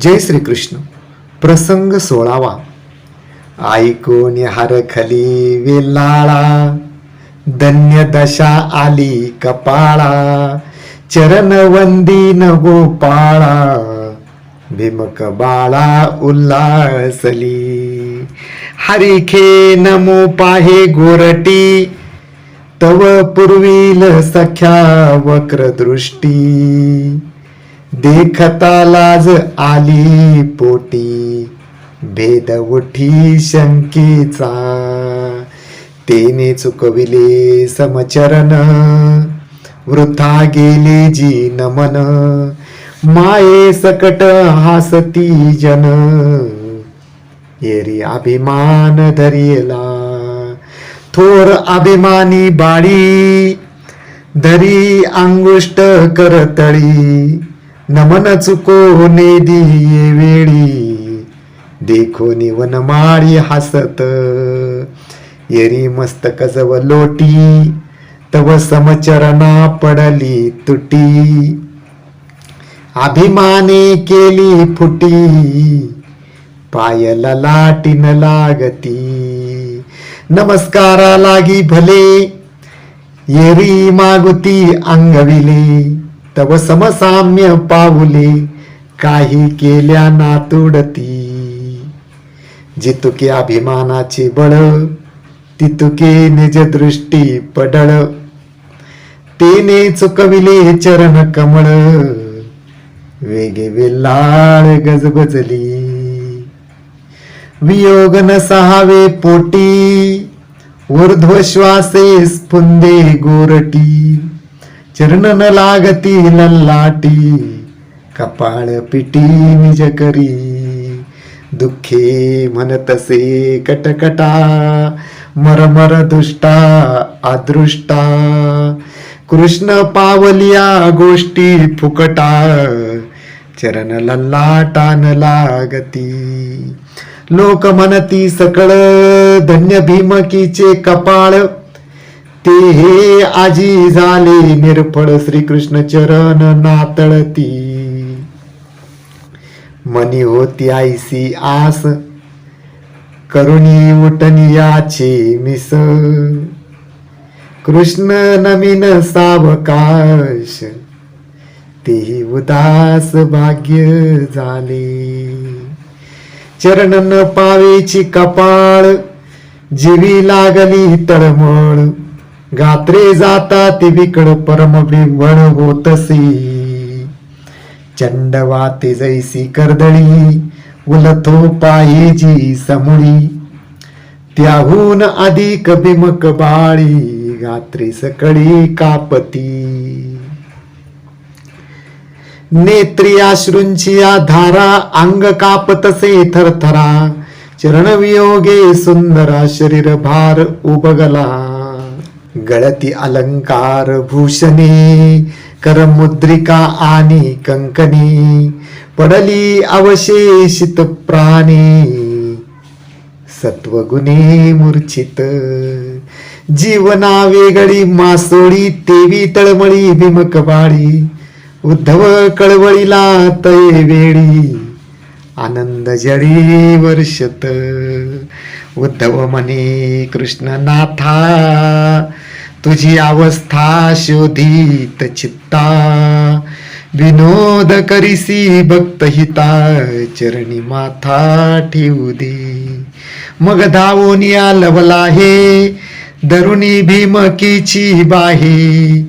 जय श्रीकृष्ण. प्रसंग सोळावा. ऐकून हरखली वेलाळा धन्य दशा आली कपाळा. चरण न गोपाळा. भीमक बाळा उल्हासली. हरिखे नमो पाहे गोरटी. तव पूर्वील सख्या वक्रदृष्टी. देखता लाज आली पोटी. भेद उठी शंकेचा. तेने चुकविले समचरण. वृथा गेले जी नमन माये सकट हासती जन. येरी अभिमान धरियला थोर अभिमानी बाळी. धरी अंगुष्ट करतळी. नमन चुको नेदी वेळी देखो निवन माळी हसत येरी मस्तक जव लोटी तव समचरणा पडली तुटी अभिमाने केली फुटी पायला लाटीन लागती नमस्कारा लागी भले येरी मागुती अंगविले तव समसाम्य पाहुले काही केल्या नातुडती जितुके अभिमानाची बळ तितुके निज दृष्टी पडळ. तेने चुकविले चरण कमळ वेगे वेलाळ गजबजली. वियोग न सहावे पोटी ऊर्ध्वश्वासे स्फुंदे गोरटी. चरण न लागती लल्लाटी कपाळ पिटी निज करी दुःखे म्हणतसे कटकटा मरमर दुष्टा अदृष्टा कृष्ण पावलिया गोष्टी फुकटा चरण लल्लाटान लागती लोक म्हणती सकळ धन्य भीमकीचे कपाळ ते हे आजी झाले निरफळ श्रीकृष्ण चरण नातळती. मनी होती आईसी आस करुणी उठनियाचे मिस. कृष्ण नवीन सावकाश तेही उदास भाग्य झाले. चरण न पावेची कपाळ जीवी लागली तळमळ. गात्रे जाता ती विकड परम विवळ होतसी. चंडवाते जैसी कर्दळी उलथो पाहिजी समुळी त्याहून अधिक बिमक बाळी गात्री सकळी कापती. नेत्री अश्रूंची धारा अंग कापतसे थरथरा. चरण वियोगे सुंदरा शरीर भार उबगला. गळती अलंकार भूषणे करमुद्रिका आणि कंकणी पडली अवशेषित प्राणी सत्वगुणे मूर्छित. जीवना वेगळी मासोळी तेवी तळमळी भीमक बाळी उद्धव कळवळीला तय वेळी आनंद जळी वर्षत. उद्धव म्हणे कृष्णनाथा तुझी अवस्था शोधित चित्ता. विनोद करिसी भक्त हिता चरणी माथा ठेवू दे मग धावोनिया लवला हे दरुणी भीमकीची बाहे.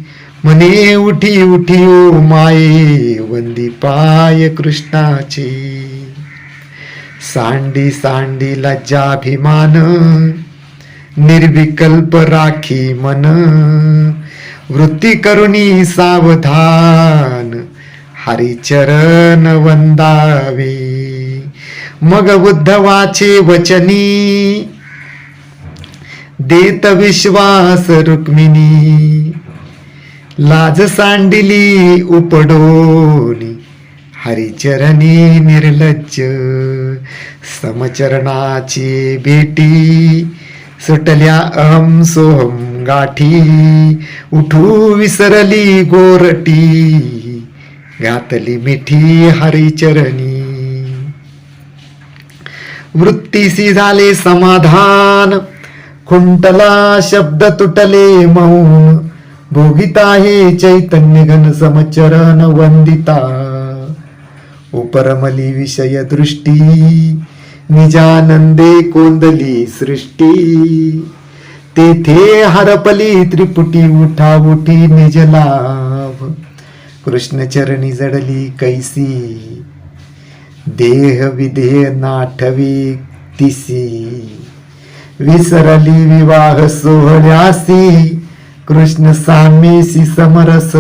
म्हणे उठी उठी ओ माये वंदी पाय कृष्णाची. सांडी सांडी लज्जाभिमान निर्विकल्प राखी मन. वृत्ती करुणी सावधान. हरिचरण वंदावे. मग उद्धवाचे वचनी. देत विश्वास रुक्मिणी. लाज सांडिली उपडोली. हरिचरणी निर्लज्ज. समचरणाची भेटी. सुटल्या अहम सोहम गाठी उठू विसरली गोरटी घातली मिठी हरिचरणी. वृत्तीसी झाले समाधान खुंटला शब्द तुटले मौन भोगिता हे चैतन्य घन समचरण वंदिता. उपरमली विषय दृष्टी. निजानंदे कोंदली सृष्टी. तेथे हरपली त्रिपुटी उठा उठी निजलाभ कृष्णचरणी जडली कैसी. देह विदेह नाठवी तिसी. विसरली विवाह सोहळ्यासी. कृष्ण सामीसी समरस.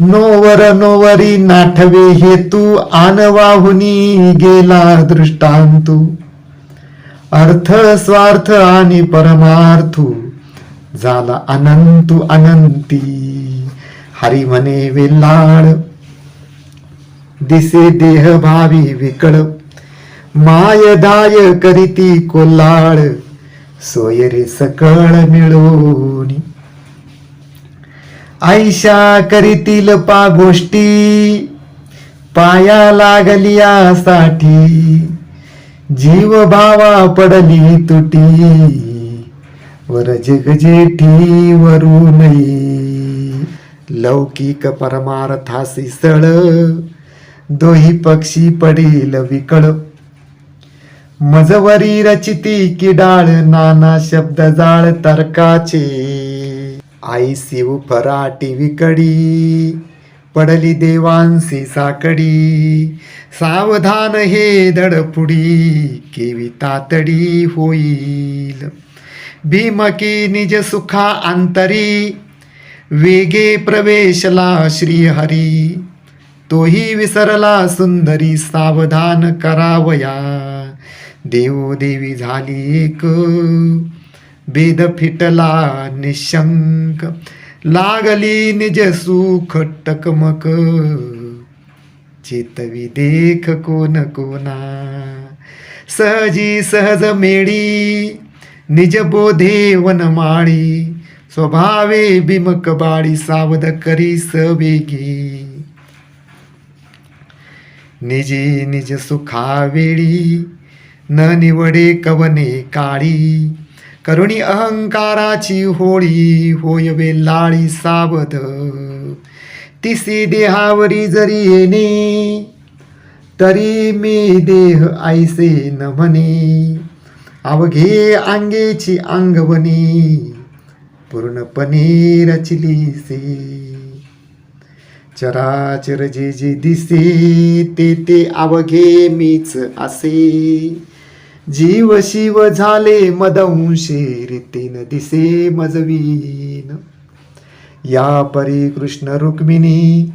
नोवर नोवरी नाठवे हेतू आनवाहुनी गेला दृष्टांतू. अर्थ स्वार्थ आणि परमार्थू झाला अनंतू अनंती. हरी म्हणे वेल्लाळ दिसे देह भावी विकळ. मायदाय करीती कोल्हाळ सोयरे सकळ मिळोनी ऐशा करीतील पा गोष्टी पाया लागलियासाठी जीव भावा पडली तुटी वर जगजेठी जेठी लौकिक परमार्थासी सळ दोही पक्षी पडील विकळ. मजवरी रचिती किडाळ नाना शब्द जाळ तर्काचे. आई शिव फराटी विकडी पडली देवांसी साकडी सावधान हे दडपुडी केवी तातडी होईल भीमकी निज सुखा अंतरी वेगे प्रवेशला श्रीहरी तोही विसरला सुंदरी सावधान करावया देवोदेवी झाली एक भेद फिटला निशंक लागली निज सुख टकमक. चेतवी देख कोण कोणा सहजी सहज मेळी निज बोधे वनमाळी स्वभावे बिमक बाळी सावध करी सवेगी निजी निज सुखावेळी न निवडे कवने काळी. करुणी अहंकाराची होळी होय वेल्लाळी सावध. तिसी देहावरी जरी येणे तरी मी देह ऐसे न म्हणे. अवघे अंगेची अंगवणी पूर्णपणे रचलीसे. चराचर जे जे दिसे ते ते अवघे मीच असे. जीव शिव झाले मदंशे रीतीन दिसे मजवीन. या परी कृष्ण रुक्मिणी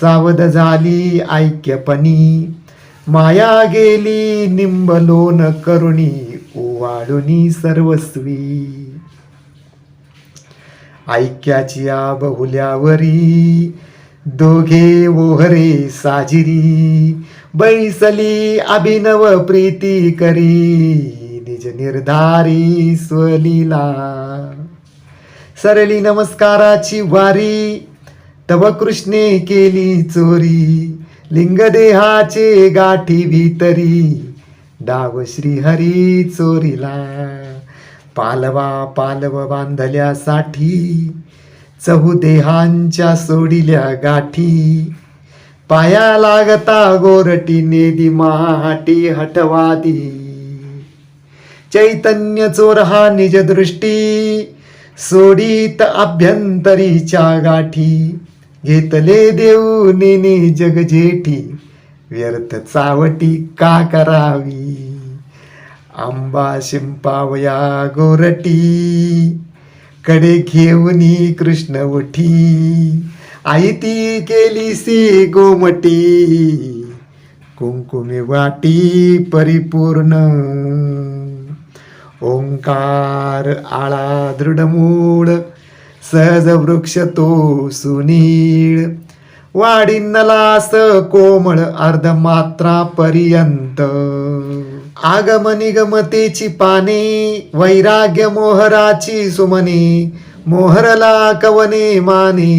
सावध झाली ऐक्यपणी. माया गेली निंबलोन करुणी ओवाळुनी सर्वस्वी. ऐक्याची या बहुल्यावरी दोघे ओहरे साजिरी बैसली अभिनव प्रीती करी निज निर्धारी स्वलीला. सरली नमस्काराची वारी तव कृष्णे केली चोरी लिंगदेहाचे गाठी भीतरी डाव श्रीहरी चोरीला. पालवा पालव बांधल्यासाठी चहुदेहांच्या सोडिल्या गाठी. पाया लागता गोरटी नेदी माटी हटवादी चैतन्य चोर हा निज दृष्टी सोडीत अभ्यंतरीच्या गाठी. घेतले देऊ नेने जगजेठी व्यर्थ चावटी का करावी? आंबा शिंपावया गोरटी. कडे घेऊन कृष्ण उठी. आई ती केली सी गोमटी. कुंकुमी वाटी परिपूर्ण. ओंकार आळा दृढमूळ सहज वृक्ष तो सुनीळ. नलास कोमळ अर्धमात्रा पर्यंत. आगम निगमतेची पाने वैराग्य मोहराची सुमने मोहरला कवने माने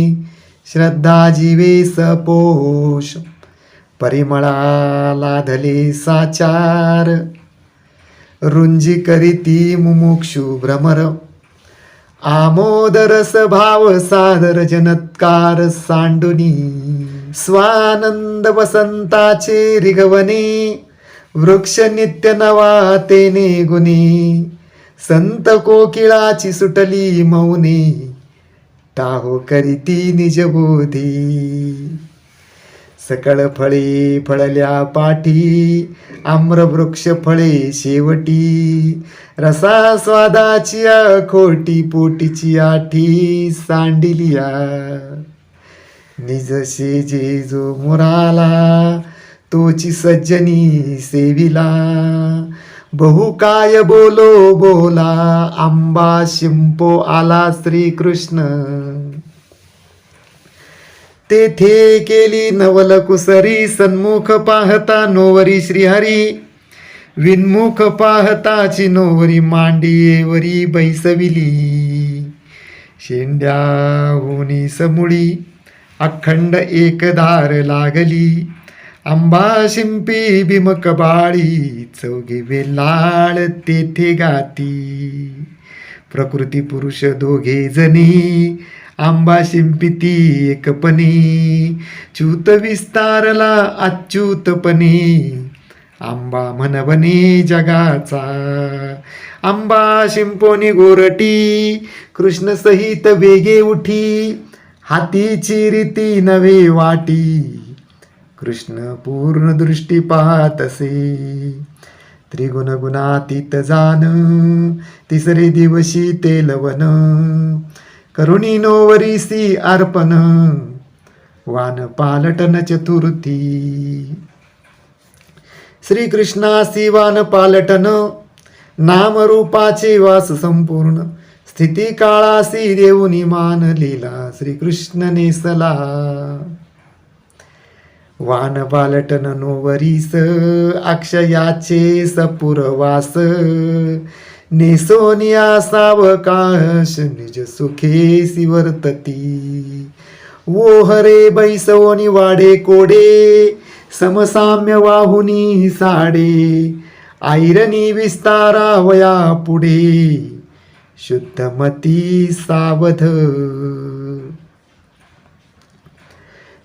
श्रद्धा जीवे सपोष परिमळा लाधले साचार रुंजी करीती मुमुक्षु भ्रमर आमोदरस भाव सादर जनत्कार सांडुनी स्वानंद वसंताचे रिगवने वृक्ष नित्य नवा तेने गुणी संत कोकिळाची सुटली मौने टाहो करीती निजबोधी. सकळ फळे फळल्या पाठी आम्रवृक्ष फळे शेवटी रसा स्वादाची खोटी पोटीची आठी सांडिलिया. निजशे जे जो मुराला तोची सज्जनी सेविला. बहु काय बोलो बोला आंबा शिंपो आला श्रीकृष्ण. तेथे केली नवल कुसरी सन्मुख पाहता नोवरी श्रीहरी. विनमुख पाहताची नोवरी मांडियेवरी बैसविली. शेंड्याहुनी समुळी अखंड एकदार लागली. आंबा शिंपी भीमकबाळी बाळी चौघे वेलाळ तेथे गाती. प्रकृती पुरुष दोघे जणी आंबा शिंपिती एकपणी च्यूत विस्तारला अच्युतपणे आंबा म्हणवने जगाचा. आंबा शिंपोनी गोरटी कृष्ण सहित वेगे उठी. हातीची रीती नवे वाटी. कृष्ण पूर्ण दृष्टी पाहतसे त्रिगुण गुणातीत जान तिसरे दिवशी ते लवन करुणी नोवरीसी अर्पण वान पालटन चतुर्थी. श्रीकृष्णासी वान पालटन नामरूपाचे वास संपूर्ण. स्थिती काळासी देऊनी मान लिला श्रीकृष्ण नेसला वान बालटन नोवरीस अक्षयाचे सपुरवास. नेसोनिया सावकाश निज सुखे सिवर्तती. ओ हरे बैसवनी वाडे कोडे समसाम्य वाहुनी साडे. आयरनी विस्तारा वया पुढे. शुद्धमती सावध.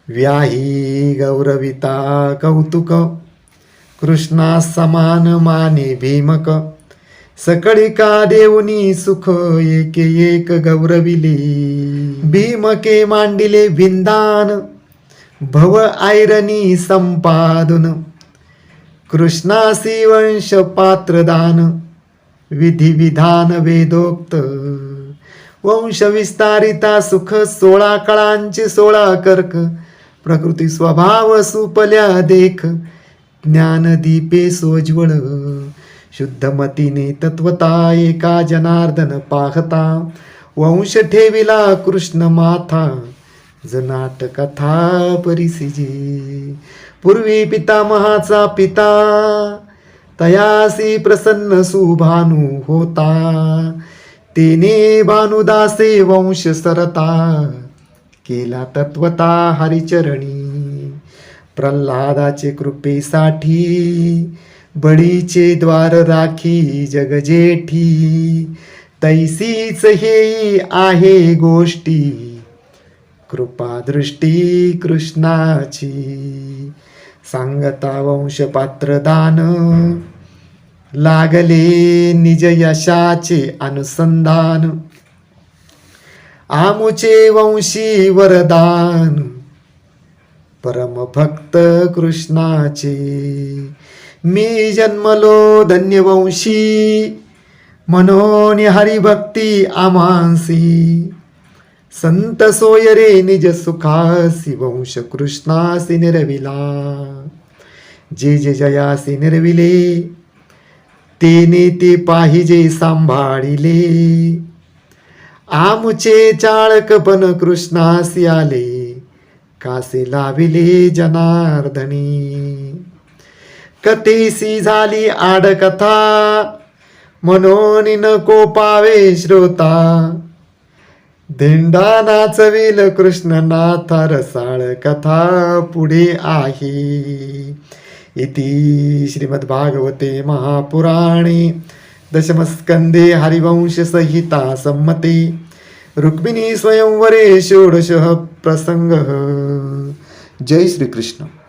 व्याही गौरविता कौतुक। कृष्णा समान माने भीमक। सकळिका देवनी सुख एक एक गौरविली। भीमके मांडिले भिंदान। भव ऐरणी संपादन। कृष्णासी वंश पात्रदान। विधी विधान वेदोक्त। वंश विस्तारिता सुख सोळा कळांची सोळा कर्क। प्रकृती स्वभाव सुपल्या देख ज्ञानदीपे सोज्वळ. शुद्धमतीने तत्वता एका जनार्दन पाहता? वंश ठेविला कृष्ण माथा जनाट कथा परिसिजी. पूर्वी पितामहाचा पिता तयासी प्रसन्न सुभानु होता. तेने भानुदासे वंश सरता. केला तत्वता हरिचरणी. प्रल्हादाचे कृपेसाठी बळीचे द्वार राखी जगजेठी. तैसीच हे आहे गोष्टी कृपा दृष्टी कृष्णाची. सांगता वंश पात्रदान लागले निज यशाचे अनुसंधान. आमुचे वंशी वरदान. परमभक्त कृष्णाचे. मी जन्मलो धन्यवंशी. म्हणून हरिभक्ती आमांसी. संत सोयरे निज सुखासी वंश कृष्णासी निरविला. जे जे जयासी निरविले तेने ते पाहिजे सांभाळिले. आमुचे चाळक पण कृष्णासी आले. कासे लाविले जनार्दनी. कथेसी झाली आडकथा. म्हणून नको पावे श्रोता. धिंडा नाचविल कृष्णनाथ रसाळ कथा पुढे आहे. इति श्रीमद्भागवते महापुराणे दशमस्कंदे हरिवंश संहिता रुक्मिणी स्वयंवरे षोडश प्रसंग जय श्रीकृष्ण।